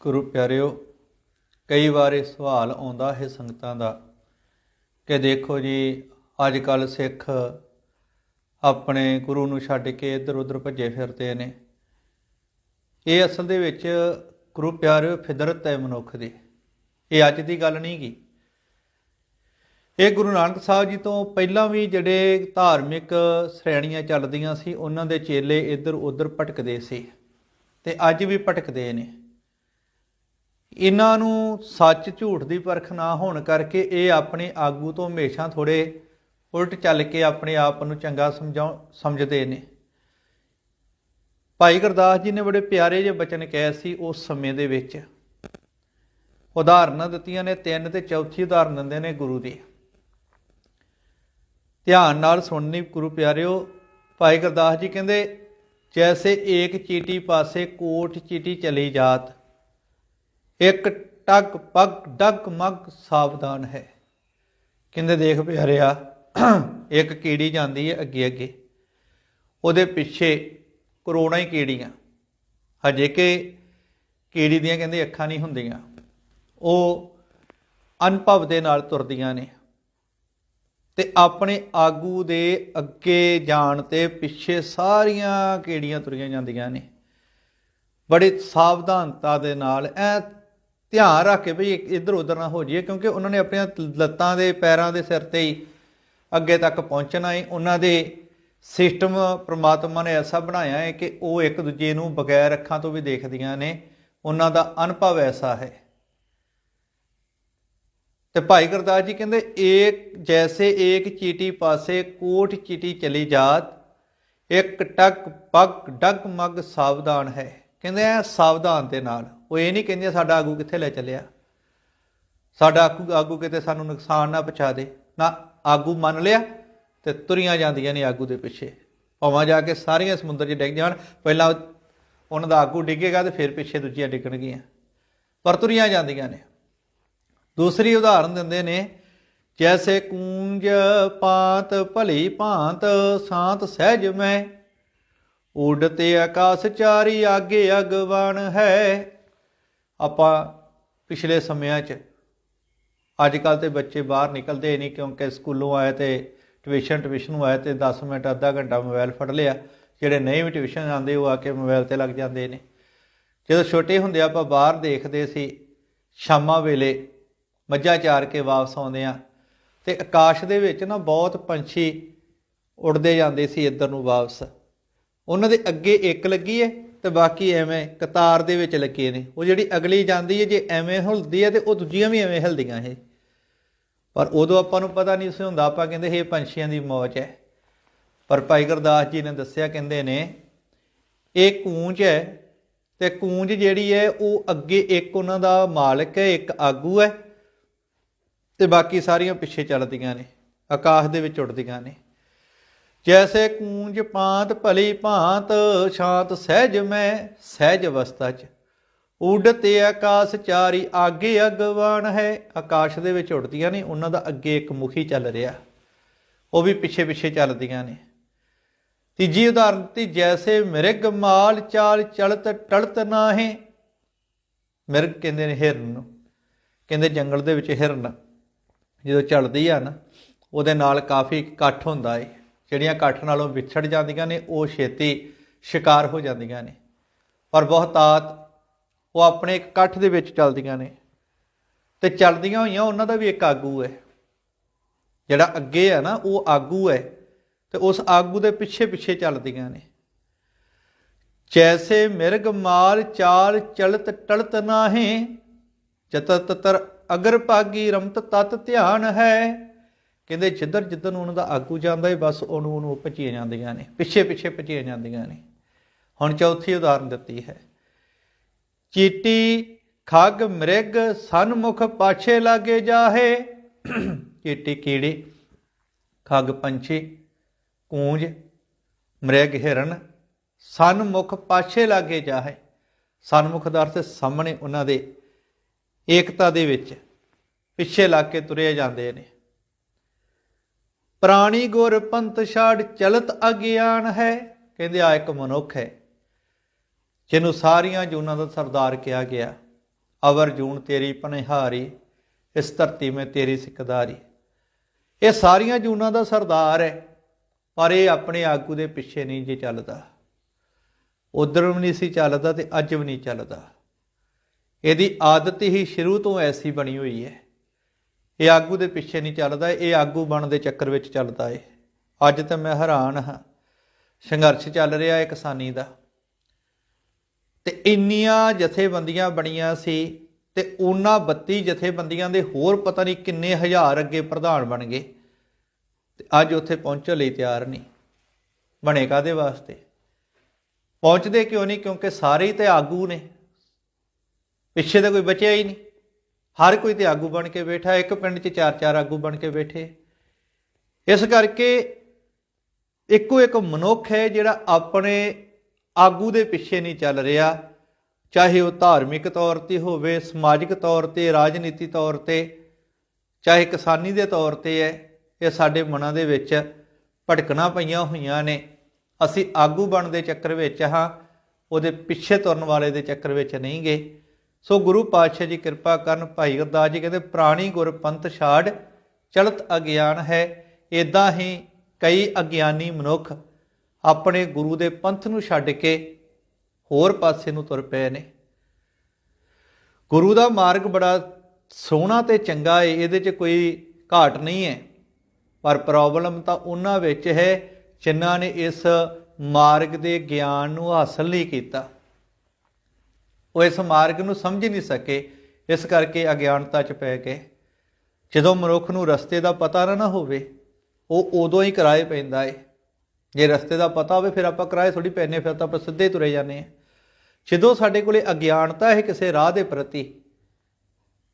ਗੁਰੂ ਪਿਆਰਿਓ, ਕਈ ਵਾਰ ਇਹ ਸਵਾਲ ਆਉਂਦਾ ਹੈ ਸੰਗਤਾਂ ਦਾ ਕਿ ਦੇਖੋ ਜੀ ਅੱਜ ਕੱਲ ਸਿੱਖ ਆਪਣੇ ਗੁਰੂ ਨੂੰ ਛੱਡ ਕੇ ਇੱਧਰ ਉੱਧਰ ਭੱਜੇ ਫਿਰਦੇ ਨੇ। ਇਹ ਅਸਲ ਦੇ ਵਿੱਚ ਗੁਰੂ ਪਿਆਰਿਓ ਫਿਦਰਤ ਹੈ ਮਨੁੱਖ ਦੀ। ਇਹ ਅੱਜ ਦੀ ਗੱਲ ਨਹੀਂ ਗੀ। ਇਹ ਗੁਰੂ ਨਾਨਕ ਸਾਹਿਬ ਜੀ ਤੋਂ ਪਹਿਲਾਂ ਵੀ ਜਿਹੜੇ ਧਾਰਮਿਕ ਸ਼੍ਰੇਣੀਆਂ ਚੱਲਦੀਆਂ ਸੀ, ਉਹਨਾਂ ਦੇ ਚੇਲੇ ਇੱਧਰ ਉੱਧਰ ਭਟਕਦੇ ਸੀ ਤੇ ਅੱਜ ਵੀ ਭਟਕਦੇ ਨੇ। ਇਹਨਾਂ ਨੂੰ ਸੱਚ ਝੂਠ ਦੀ ਪਰਖ ਨਾ ਹੋਣ ਕਰਕੇ ਇਹ ਆਪਣੇ ਆਗੂ ਤੋਂ ਹਮੇਸ਼ਾ ਥੋੜੇ ਉਲਟ ਚੱਲ ਕੇ ਆਪਣੇ ਆਪ ਨੂੰ ਚੰਗਾ ਸਮਝਾਉ, ਸਮਝਦੇ ਨੇ। ਭਾਈ ਗੁਰਦਾਸ ਜੀ ਨੇ ਬੜੇ ਪਿਆਰੇ ਜਿਹੇ ਬਚਨ ਕਹੇ ਸੀ ਉਸ ਸਮੇਂ ਦੇ ਵਿੱਚ। ਉਦਾਹਰਨਾਂ ਦਿੱਤੀਆਂ ਨੇ, ਤਿੰਨ ਤੇ ਚੌਥੀ ਉਦਾਹਰਨ ਦਿੰਦੇ ਨੇ ਗੁਰੂ ਦੀ। ਧਿਆਨ ਨਾਲ ਸੁਣਨੀ ਗੁਰੂ ਪਿਆਰਿਓ, ਭਾਈ ਗੁਰਦਾਸ ਜੀ ਕਹਿੰਦੇ, ਜੈਸੇ ਏਕ ਚੀਟੀ ਪਾਸੇ ਕੋਟ ਚੀਟੀ ਚਲੀ ਜਾਤ। ਇੱਕ ਟਕ ਪਗ, ਡਕ ਮਗ ਸਾਵਧਾਨ ਹੈ। ਕਹਿੰਦੇ ਦੇਖ ਪਿਆਰਿਆ, ਇੱਕ ਕੀੜੀ ਜਾਂਦੀ ਹੈ ਅੱਗੇ ਅੱਗੇ। ਉਹਦੇ ਪਿੱਛੇ ਕਰੋੜਾਂ ਹੀ ਕੀੜੀਆਂ। ਹਜੇ ਕਿ ਕੀੜੀ ਦੀਆਂ ਕਹਿੰਦੇ ਅੱਖਾਂ ਨਹੀਂ ਹੁੰਦੀਆਂ। ਉਹ ਅਨੁਭਵ ਦੇ ਨਾਲ ਤੁਰਦੀਆਂ ਨੇ। ਤੇ ਆਪਣੇ ਆਗੂ ਦੇ ਅੱਗੇ ਜਾਣ ਤੇ ਪਿੱਛੇ ਸਾਰੀਆਂ ਕੀੜੀਆਂ ਤੁਰੀਆਂ ਜਾਂਦੀਆਂ ਨੇ। ਬੜੇ ਸਾਵਧਾਨਤਾ ਦੇ ਨਾਲ ਐ ਧਿਆਨ ਰੱਖ ਕੇ ਵੀ ਇੱਧਰ ਉੱਧਰ ਨਾ ਹੋ ਜਾਈਏ, ਕਿਉਂਕਿ ਉਹਨਾਂ ਨੇ ਆਪਣੀਆਂ ਲੱਤਾਂ ਦੇ ਪੈਰਾਂ ਦੇ ਸਿਰ ਤੇ ਹੀ ਅੱਗੇ ਤੱਕ ਪਹੁੰਚਣਾ ਹੈ। ਉਹਨਾਂ ਦੇ ਸਿਸਟਮ ਪ੍ਰਮਾਤਮਾ ਨੇ ਐਸਾ ਬਣਾਇਆ ਹੈ ਕਿ ਉਹ ਇੱਕ ਦੂਜੇ ਨੂੰ ਬਗੈਰ ਅੱਖਾਂ ਤੋਂ ਵੀ ਦੇਖਦੀਆਂ ਨੇ। ਉਹਨਾਂ ਦਾ ਅਨੁਭਵ ਐਸਾ ਹੈ। ਤੇ ਭਾਈ ਗੁਰਦਾਸ ਜੀ ਕਹਿੰਦੇ, ਏਕ ਜੈਸੇ ਏਕ ਚੀਟੀ ਪਾਸੇ ਕੋਟ ਚੀਟੀ ਚਲੀ ਜਾਤ, ਇੱਕ ਟਕ ਪਗ ਡਗ ਮਗ ਸਾਵਧਾਨ ਹੈ। ਕਹਿੰਦੇ ਆ ਸਾਵਧਾਨ ਦੇ ਨਾਲ ਉਹ ਇਹ ਨਹੀਂ ਕਹਿੰਦੀਆਂ ਸਾਡਾ ਆਗੂ ਕਿੱਥੇ ਲੈ ਚੱਲਿਆ। ਸਾਡਾ ਆਗੂ ਆਗੂ ਕਿਤੇ ਸਾਨੂੰ ਨੁਕਸਾਨ ਨਾ ਪਹੁੰਚਾ ਦੇ। ਨਾ ਆਗੂ ਮੰਨ ਲਿਆ ਤੇ ਤੁਰੀਆਂ ਜਾਂਦੀਆਂ ਨੇ ਆਗੂ ਦੇ ਪਿੱਛੇ। ਭਾਵਾਂ ਜਾ ਕੇ ਸਾਰੀਆਂ ਸਮੁੰਦਰ 'ਚ ਡਿੱਗ ਜਾਣ ਪਹਿਲਾਂ ਉਹਨਾਂ ਦਾ ਆਗੂ ਡਿੱਗੇਗਾ ਤੇ ਫਿਰ ਪਿੱਛੇ ਦੂਜੀਆਂ ਡਿੱਗਣਗੀਆਂ। ਪਰ ਤੁਰੀਆਂ ਜਾਂਦੀਆਂ ਨੇ। ਦੂਸਰੀ ਉਦਾਹਰਨ ਦਿੰਦੇ ਨੇ, ਜੈਸੇ ਕੂੰਜ ਪਾਤ ਭਲੀ ਭਾਂਤ, ਸਾਤ ਸਹਿਜ ਮੈਂ ਉਡਤੇ ਆਕਾਸ਼ ਚਾਰੀ ਆਗੇ ਅਗਵਣ ਹੈ। ਆਪਾਂ ਪਿਛਲੇ ਸਮਿਆਂ 'ਚ ਅੱਜ ਕੱਲ ਤੇ ਬੱਚੇ ਬਾਹਰ ਨਿਕਲਦੇ ਨਹੀਂ ਕਿਉਂਕਿ ਸਕੂਲੋਂ ਆਏ ਤੇ ਟਿਊਸ਼ਨ ਟਿਊਸ਼ਨ ਨੂੰ ਆਏ ਤੇ 10 ਮਿੰਟ, ਅੱਧਾ ਘੰਟਾ ਮੋਬਾਈਲ ਫੜ ਲਿਆ। ਜਿਹੜੇ ਨਹੀਂ ਵੀ ਟਿਊਸ਼ਨ ਜਾਂਦੇ ਉਹ ਆ ਕੇ ਮੋਬਾਈਲ ਤੇ ਲੱਗ ਜਾਂਦੇ ਨੇ। ਜਦੋਂ ਛੋਟੇ ਹੁੰਦੇ ਆਪਾਂ ਬਾਹਰ ਦੇਖਦੇ ਸੀ, ਸ਼ਾਮਾਂ ਵੇਲੇ ਮੱਝਾਂ ਚਾਰ ਕੇ ਵਾਪਸ ਆਉਂਦੇ ਆ ਤੇ ਆਕਾਸ਼ ਦੇ ਵਿੱਚ ਨਾ ਬਹੁਤ ਪੰਛੀ ਉੱਡਦੇ ਜਾਂਦੇ ਸੀ ਇੱਧਰ ਨੂੰ ਵਾਪਸ। ਉਹਨਾਂ ਦੇ ਅੱਗੇ ਇੱਕ ਲੱਗੀ ਹੈ ਤੇ ਬਾਕੀ ਐਵੇਂ ਕਤਾਰ ਦੇ ਵਿੱਚ ਲੱਗੇ ਨੇ। ਉਹ ਜਿਹੜੀ ਅਗਲੀ ਜਾਂਦੀ ਹੈ, ਜੇ ਐਵੇਂ ਹਿਲਦੀ ਹੈ ਤੇ ਉਹ ਦੂਜੀਆਂ ਵੀ ਐਵੇਂ ਹਿਲਦੀਆਂ ਇਹ। ਪਰ ਉਦੋਂ ਆਪਾਂ ਨੂੰ ਪਤਾ ਨਹੀਂ ਸੀ ਹੁੰਦਾ, ਆਪਾਂ ਕਹਿੰਦੇ ਇਹ ਪੰਛੀਆਂ ਦੀ ਮੌਜ ਹੈ। ਪਰ ਭਾਈ ਗੁਰਦਾਸ ਜੀ ਨੇ ਦੱਸਿਆ, ਕਹਿੰਦੇ ਨੇ, ਇਹ ਕੂੰਜ ਹੈ ਤੇ ਕੂੰਜ ਜਿਹੜੀ ਹੈ, ਉਹ ਅੱਗੇ ਇੱਕ ਉਹਨਾਂ ਦਾ ਮਾਲਕ ਹੈ, ਇੱਕ ਆਗੂ ਹੈ ਤੇ ਬਾਕੀ ਸਾਰੀਆਂ ਪਿੱਛੇ ਚੱਲਦੀਆਂ ਨੇ, ਆਕਾਸ਼ ਦੇ ਵਿੱਚ ਉੱਡਦੀਆਂ ਨੇ। ਜੈਸੇ ਕੂੰਜ ਪਾਂਤ ਭਲੀ ਭਾਂਤ ਸ਼ਾਂਤ ਸਹਿਜ ਮੈਂ ਸਹਿਜ ਅਵਸਥਾ ਚ। ਉਡਤੇ ਆਕਾਸ਼ ਚਾਰੀ ਆਗੇ ਅਗਵਾਨ ਹੈ। ਆਕਾਸ਼ ਦੇ ਵਿੱਚ ਉੱਡਦੀਆਂ ਨੇ, ਉਹਨਾਂ ਦਾ ਅੱਗੇ ਇੱਕ ਮੁਖੀ ਚੱਲ ਰਿਹਾ। ਉਹ ਵੀ ਪਿੱਛੇ ਪਿੱਛੇ ਚੱਲਦੀਆਂ ਨੇ। ਤੀਜੀ ਉਦਾਹਰਨ, ਤੀ ਜੈਸੇ ਮਿਰਗ ਮਾਲ ਚਾਲ ਚਲਤ ਟਲਤ ਨਾਹੇ। ਮਿਰਗ ਕਹਿੰਦੇ ਨੇ ਹਿਰਨ ਨੂੰ। ਕਹਿੰਦੇ ਜੰਗਲ ਦੇ ਵਿੱਚ ਹਿਰਨ, ਜਦੋਂ ਚਲਦੀ ਆ ਨਾ, ਉਹਦੇ ਨਾਲ ਕਾਫੀ ਇਕੱਠ ਹੁੰਦਾ ਏ। ਜਿਹੜੀਆਂ ਇਕੱਠ ਨਾਲੋਂ ਵਿਛੜ ਜਾਂਦੀਆਂ ਨੇ, ਉਹ ਛੇਤੀ ਸ਼ਿਕਾਰ ਹੋ ਜਾਂਦੀਆਂ ਨੇ। ਪਰ ਬਹੁਤਾਤ ਉਹ ਆਪਣੇ ਇਕੱਠ ਦੇ ਵਿੱਚ ਚੱਲਦੀਆਂ ਨੇ। ਤੇ ਚੱਲਦੀਆਂ ਹੋਈਆਂ, ਉਹਨਾਂ ਦਾ ਵੀ ਇੱਕ ਆਗੂ ਹੈ। ਜਿਹੜਾ ਅੱਗੇ ਹੈ ਨਾ, ਉਹ ਆਗੂ ਹੈ ਤੇ ਉਸ ਆਗੂ ਦੇ ਪਿੱਛੇ ਪਿੱਛੇ ਚੱਲਦੀਆਂ ਨੇ। ਜੈਸੇ ਮਿਰਗ ਮਾਲ ਚਾਲ ਚਲਤ ਟਲਤ ਨਾਹੇ ਜਤ ਤਤਰ ਅਗਰ ਭਾਗੀ ਰਮਤ ਤਤ ਧਿਆਨ ਹੈ ਕਹਿੰਦੇ ਜਿੱਧਰ ਜਿੱਧਰ ਨੂੰ ਉਹਨਾਂ ਦਾ ਆਗੂ ਜਾਂਦਾ ਹੈ ਬਸ ਉਹਨੂੰ ਉਹਨੂੰ ਭਜੀਆਂ ਜਾਂਦੀਆਂ ਨੇ, ਪਿੱਛੇ ਪਿੱਛੇ ਭਜੀਆਂ ਜਾਂਦੀਆਂ ਨੇ। ਹੁਣ ਚੌਥੀ ਉਦਾਹਰਨ ਦਿੱਤੀ ਹੈ। ਚੀਟੀ ਖੱਗ ਮ੍ਰਿਗ ਸਨਮੁਖ ਪਾਛੇ ਲਾਗੇ ਜਾਹੇ। ਚੀਟੀ ਕੀੜੀ, ਖੱਗ ਪੰਛੀ, ਕੂੰਜ, ਮ੍ਰਿਗ ਹਿਰਨ ਸਨਮੁਖ ਪਾਛੇ ਲਾਗੇ ਜਾਹੇ। ਸਨਮੁਖ ਦਾ ਅਰਥ ਸਾਹਮਣੇ ਉਹਨਾਂ ਦੇ ਏਕਤਾ ਦੇ ਵਿੱਚ ਪਿੱਛੇ ਲੱਗ ਕੇ ਤੁਰੇ ਜਾਂਦੇ ਨੇ। ਪ੍ਰਾਣੀ ਗੁਰ ਪੰਤ ਛਾੜ ਚਲਤ ਅਗਿਆਨ ਹੈ। ਕਹਿੰਦੇ ਆ ਇੱਕ ਮਨੁੱਖ ਹੈ, ਜਿਹਨੂੰ ਸਾਰੀਆਂ ਜੂਨਾਂ ਦਾ ਸਰਦਾਰ ਕਿਹਾ ਗਿਆ, ਅਵਰ ਜੂਨ ਤੇਰੀ ਪਨਿਹਾਰੀ, ਇਸ ਧਰਤੀ ਮੈਂ ਤੇਰੀ ਸਿਕਦਾਰੀ। ਇਹ ਸਾਰੀਆਂ ਜੂਨਾਂ ਦਾ ਸਰਦਾਰ ਹੈ, ਪਰ ਇਹ ਆਪਣੇ ਆਗੂ ਦੇ ਪਿੱਛੇ ਨਹੀਂ ਜੇ ਚੱਲਦਾ। ਉਧਰ ਵੀ ਨਹੀਂ ਸੀ ਚੱਲਦਾ ਤੇ ਅੱਜ ਵੀ ਨਹੀਂ ਚੱਲਦਾ। ਇਹਦੀ ਆਦਤ ਹੀ ਸ਼ੁਰੂ ਤੋਂ ਐਸੀ ਬਣੀ ਹੋਈ ਹੈ। ਇਹ ਆਗੂ ਦੇ ਪਿੱਛੇ ਨਹੀਂ ਚੱਲਦਾ, ਇਹ ਆਗੂ ਬਣਨ ਦੇ ਚੱਕਰ ਵਿੱਚ ਚੱਲਦਾ ਏ। ਅੱਜ ਤਾਂ ਮੈਂ ਹੈਰਾਨ ਹਾਂ। ਸੰਘਰਸ਼ ਚੱਲ ਰਿਹਾ ਹੈ ਕਿਸਾਨੀ ਦਾ। ਤੇ ਇੰਨੀਆਂ ਜਥੇਬੰਦੀਆਂ ਬਣੀਆਂ ਸੀ ਤੇ ਉਹਨਾਂ 32 ਜਥੇਬੰਦੀਆਂ ਦੇ ਹੋਰ ਪਤਾ ਨਹੀਂ ਕਿੰਨੇ ਹਜ਼ਾਰ ਅੱਗੇ ਪ੍ਰਧਾਨ ਬਣ ਗਏ। ਤੇ ਅੱਜ ਉੱਥੇ ਪਹੁੰਚਣ ਲਈ ਤਿਆਰ ਨਹੀਂ। ਬਣੇ ਕਾਦੇ ਵਾਸਤੇ? ਪਹੁੰਚਦੇ ਕਿਉਂ ਨਹੀਂ? ਕਿਉਂਕਿ ਸਾਰੇ ਹੀ ਤੇ ਆਗੂ ਨੇ। ਪਿੱਛੇ ਤਾਂ ਕੋਈ ਬਚਿਆ ਹੀ ਨਹੀਂ। ਹਰ ਕੋਈ ਤੇ ਆਗੂ ਬਣ ਕੇ ਬੈਠਾ, ਇੱਕ ਪਿੰਡ 'ਚ ਚਾਰ ਚਾਰ ਆਗੂ ਬਣ ਕੇ ਬੈਠੇ। ਇਸ ਕਰਕੇ ਇੱਕੋ ਇੱਕ ਮਨੁੱਖ ਹੈ ਜਿਹੜਾ ਆਪਣੇ ਆਗੂ ਦੇ ਪਿੱਛੇ ਨਹੀਂ ਚੱਲ ਰਿਹਾ। ਚਾਹੇ ਉਹ ਧਾਰਮਿਕ ਤੌਰ ਤੇ ਹੋਵੇ, ਸਮਾਜਿਕ ਤੌਰ ਤੇ, ਰਾਜਨੀਤੀ ਤੌਰ ਤੇ, ਚਾਹੇ ਕਿਸਾਨੀ ਦੇ ਤੌਰ ਤੇ ਹੈ, ਇਹ ਸਾਡੇ ਮਨਾਂ ਦੇ ਵਿੱਚ ਭਟਕਣਾ ਪਈਆਂ ਹੋਈਆਂ ਨੇ। ਅਸੀਂ ਆਗੂ ਬਣਨ ਦੇ ਚੱਕਰ ਵਿੱਚ ਹਾਂ, ਉਹਦੇ ਪਿੱਛੇ ਤੁਰਨ ਵਾਲੇ ਦੇ ਚੱਕਰ ਵਿੱਚ ਨਹੀਂ ਗਏ। ਸੋ ਗੁਰੂ ਪਾਤਸ਼ਾਹ ਜੀ ਕਿਰਪਾ ਕਰਨ, ਭਾਈ ਗੁਰਦਾਸ ਜੀ ਕਹਿੰਦੇ, ਪ੍ਰਾਣੀ ਗੁਰ ਪੰਥ ਛਾੜ, ਚਲਤ ਅਗਿਆਨ ਹੈ। ਇਦਾਂ ਹੀ ਕਈ ਅਗਿਆਨੀ ਮਨੁੱਖ ਆਪਣੇ ਗੁਰੂ ਦੇ ਪੰਥ ਨੂੰ ਛੱਡ ਕੇ ਹੋਰ ਪਾਸੇ ਨੂੰ ਤੁਰ ਪਏ ਨੇ। ਗੁਰੂ ਦਾ ਮਾਰਗ ਬੜਾ ਸੋਹਣਾ ਤੇ ਚੰਗਾ ਏ, ਇਹਦੇ 'ਚ ਕੋਈ ਘਾਟ ਨਹੀਂ ਹੈ ਪਰ ਪ੍ਰੋਬਲਮ ਤਾਂ ਉਹਨਾਂ ਵਿੱਚ ਹੈ, ਜਿਨ੍ਹਾਂ ਨੇ ਇਸ ਮਾਰਗ ਦੇ ਗਿਆਨ ਨੂੰ ਹਾਸਲ ਨਹੀਂ ਕੀਤਾ। ਉਹ ਇਸ ਮਾਰਗ ਨੂੰ ਸਮਝ ਨਹੀਂ ਸਕੇ, ਇਸ ਕਰਕੇ ਅਗਿਆਨਤਾ 'ਚ ਪੈ ਗਏ। ਜਦੋਂ ਮਨੁੱਖ ਨੂੰ ਰਸਤੇ ਦਾ ਪਤਾ ਨਾ ਹੋਵੇ, ਉਹ ਉਦੋਂ ਹੀ ਕਿਰਾਏ ਪੈਂਦਾ ਏ। ਜੇ ਰਸਤੇ ਦਾ ਪਤਾ ਹੋਵੇ, ਫਿਰ ਆਪਾਂ ਕਿਰਾਏ ਥੋੜੀ ਪੈਨੇ ਫਿਰ ਤਾਂ ਆਪਾਂ ਸਿੱਧੇ ਤੁਰੇ ਜਾਂਦੇ ਆ। ਜਦੋਂ ਸਾਡੇ ਕੋਲੇ ਅਗਿਆਨਤਾ ਹੈ ਕਿਸੇ ਰਾਹ ਦੇ ਪ੍ਰਤੀ,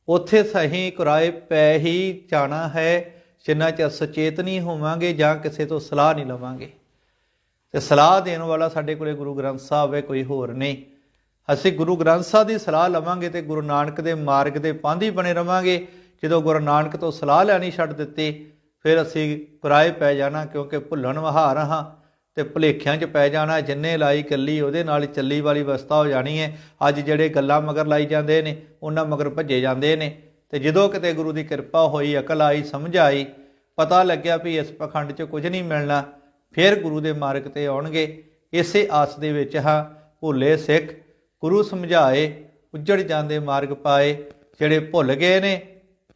ਉੱਥੇ ਸਹੀ ਕਿਰਾਏ ਪੈ ਹੀ ਜਾਣਾ ਹੈ, ਜਿੰਨਾ ਚਿਰ ਸੁਚੇਤ ਨਹੀਂ ਹੋਵਾਂਗੇ ਜਾਂ ਕਿਸੇ ਤੋਂ ਸਲਾਹ ਨਹੀਂ ਲਵਾਂਗੇ। ਤੇ ਸਲਾਹ ਦੇਣ ਵਾਲਾ ਸਾਡੇ ਕੋਲੇ ਗੁਰੂ ਗ੍ਰੰਥ ਸਾਹਿਬ ਹੈ, ਕੋਈ ਹੋਰ ਨਹੀਂ। ਅਸੀਂ ਗੁਰੂ ਗ੍ਰੰਥ ਸਾਹਿਬ ਦੀ ਸਲਾਹ ਲਵਾਂਗੇ ਤੇ ਗੁਰੂ ਨਾਨਕ ਦੇ ਮਾਰਗ ਦੇ ਪਾਂਧੀ ਬਣੇ ਰਵਾਂਗੇ। ਜਦੋਂ ਗੁਰੂ ਨਾਨਕ ਤੋਂ ਸਲਾਹ ਲੈਣੀ ਛੱਡ ਦਿੱਤੀ, ਫਿਰ ਅਸੀਂ ਕਿਰਾਏ ਪੈ ਜਾਣਾ ਕਿਉਂਕਿ ਭੁੱਲਣ ਵਹਾਰ ਹਾਂ ਤੇ ਭੁਲੇਖਿਆਂ 'ਚ ਪੈ ਜਾਣਾ, ਜਿੰਨੇ ਲਾਈ ਕੱਲੀ ਉਹਦੇ ਨਾਲ ਚੱਲੀ ਵਾਲੀ ਅਵਸਥਾ ਹੋ ਜਾਣੀ ਹੈ। ਅੱਜ ਜਿਹੜੇ ਗੱਲਾਂ ਮਗਰ ਲਾਈ ਜਾਂਦੇ ਨੇ, ਉਹਨਾਂ ਮਗਰ ਭੱਜੇ ਜਾਂਦੇ ਨੇ। ਤੇ ਜਦੋਂ ਕਿਤੇ ਗੁਰੂ ਦੀ ਕਿਰਪਾ ਹੋਈ, ਅਕਲ ਆਈ, ਸਮਝ ਆਈ, ਪਤਾ ਲੱਗਿਆ ਵੀ ਇਸ ਪਖੰਡ 'ਚ ਕੁਝ ਨਹੀਂ ਮਿਲਣਾ, ਫਿਰ ਗੁਰੂ ਦੇ ਮਾਰਗ ਤੇ ਆਉਣਗੇ। ਇਸੇ ਆਸ ਦੇ ਵਿੱਚ ਹਾਂ, ਭੁੱਲੇ ਸਿੱਖ ਗੁਰੂ ਸਮਝਾਏ, ਉੱਜੜ ਜਾਂਦੇ ਮਾਰਗ ਪਾਏ। ਜਿਹੜੇ ਭੁੱਲ ਗਏ ਨੇ,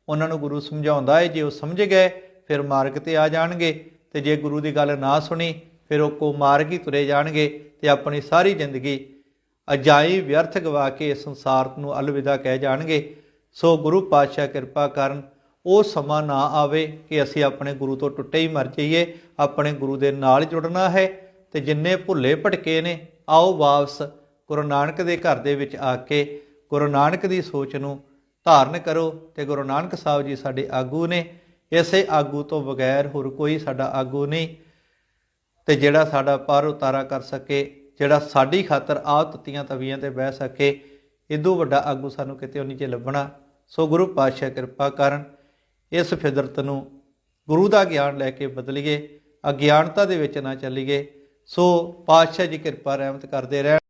ਉਹਨਾਂ ਨੂੰ ਗੁਰੂ ਸਮਝਾਉਂਦਾ ਹੈ ਜੇ ਉਹ ਸਮਝ ਗਏ, ਫਿਰ ਮਾਰਗ ਤੇ ਆ ਜਾਣਗੇ। ਤੇ ਜੇ ਗੁਰੂ ਦੀ ਗੱਲ ਨਾ ਸੁਣੀ, ਫਿਰ ਉਹ ਕੋ ਮਾਰਗ ਹੀ ਤੁਰੇ ਜਾਣਗੇ ਤੇ ਆਪਣੀ ਸਾਰੀ ਜ਼ਿੰਦਗੀ ਅਜਾਈ ਵਿਅਰਥ ਗਵਾ ਕੇ ਸੰਸਾਰ ਨੂੰ ਅਲਵਿਦਾ ਕਹਿ ਜਾਣਗੇ। ਸੋ ਗੁਰੂ ਪਾਤਸ਼ਾਹ ਕਿਰਪਾ ਕਰਨ, ਉਹ ਸਮਾਂ ਨਾ ਆਵੇ ਕਿ ਅਸੀਂ ਆਪਣੇ ਗੁਰੂ ਤੋਂ ਟੁੱਟੇ ਹੀ ਮਰ ਜਾਈਏ, ਆਪਣੇ ਗੁਰੂ ਦੇ ਨਾਲ ਜੁੜਨਾ ਹੈ। ਤੇ ਜਿੰਨੇ ਭੁੱਲੇ ਭਟਕੇ ਨੇ, ਆਓ ਵਾਪਸ ਗੁਰੂ ਨਾਨਕ ਦੇ ਘਰ ਦੇ ਵਿੱਚ ਆ ਕੇ ਗੁਰੂ ਨਾਨਕ ਦੀ ਸੋਚ ਨੂੰ ਧਾਰਨ ਕਰੋ ਤੇ ਗੁਰੂ ਨਾਨਕ ਸਾਹਿਬ ਜੀ ਸਾਡੇ ਆਗੂ ਨੇ, ਇਸੇ ਆਗੂ ਤੋਂ ਬਗੈਰ ਹੋਰ ਕੋਈ ਸਾਡਾ ਆਗੂ ਨਹੀਂ ਤੇ ਜਿਹੜਾ ਸਾਡਾ ਪਰ ਉਤਾਰਾ ਕਰ ਸਕੇ, ਜਿਹੜਾ ਸਾਡੀ ਖਾਤਰ ਆਹ ਤਤੀਆਂ ਤਵੀਆਂ ਤੇ ਬਹਿ ਸਕੇ ਇਦੋਂ ਵੱਡਾ ਆਗੂ ਸਾਨੂੰ ਕਿਤੇ ਨਹੀਂ ਜੇ ਲੱਭਣਾ। ਸੋ ਗੁਰੂ ਪਾਤਸ਼ਾਹ ਕਿਰਪਾ ਕਰਨ, ਇਸ ਫਿਦਰਤ ਨੂੰ ਗੁਰੂ ਦਾ ਗਿਆਨ ਲੈ ਕੇ ਬਦਲੀਏ, ਅਗਿਆਨਤਾ ਦੇ ਵਿੱਚ ਨਾ ਚੱਲੀਏ। ਸੋ ਪਾਤਸ਼ਾਹ ਜੀ ਕਿਰਪਾ ਰਹਿਮਤ ਕਰਦੇ ਰਹਿਣ।